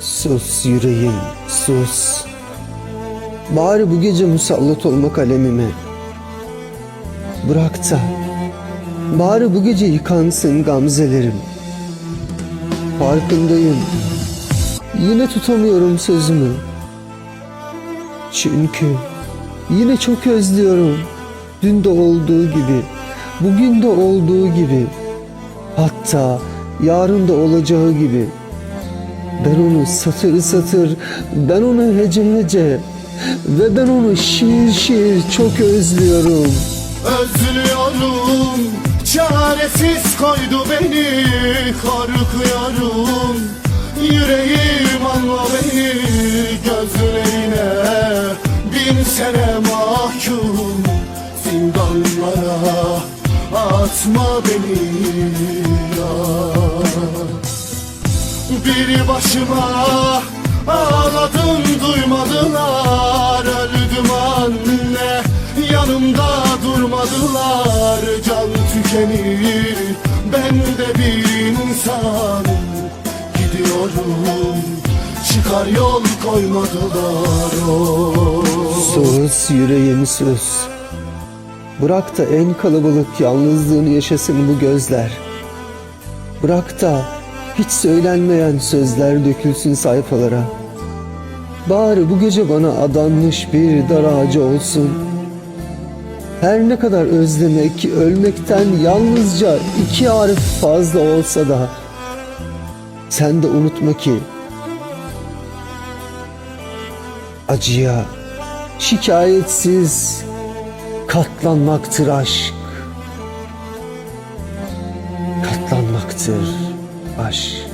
Sus yüreğim, sus. Bari bu gece musallat olma kalemime. Bırak da, bari bu gece yıkansın gamzelerim. Farkındayım, yine tutamıyorum sözümü. Çünkü yine çok özlüyorum. Dün de olduğu gibi, bugün de olduğu gibi. Hatta yarın da olacağı gibi. Ben onu satır satır, ben onu hece hece ve ben onu şiir şiir çok özlüyorum. Özlüyorum Çaresiz koydu beni Korkuyorum. Yüreğim anla beni Gözlerine Bin sene mahkum. Zindanlara Atma beni ya bir başıma ağladım duymadılar Öldüm anne yanımda durmadılar Can tükenir ben de bir insan Gidiyorum çıkar yol koymadılar oh. Sus yüreğim sus. Bırak da en kalabalık yalnızlığını yaşasın bu gözler. Bırak da hiç söylenmeyen sözler dökülsün sayfalara. Bari bu gece bana adanmış bir dar ağacı olsun. Her ne kadar özlemek, ölmekten yalnızca iki harf fazla olsa da sen de unutma ki acıya şikayetsiz katlanmaktır aşk. Katlanmaktır aşk.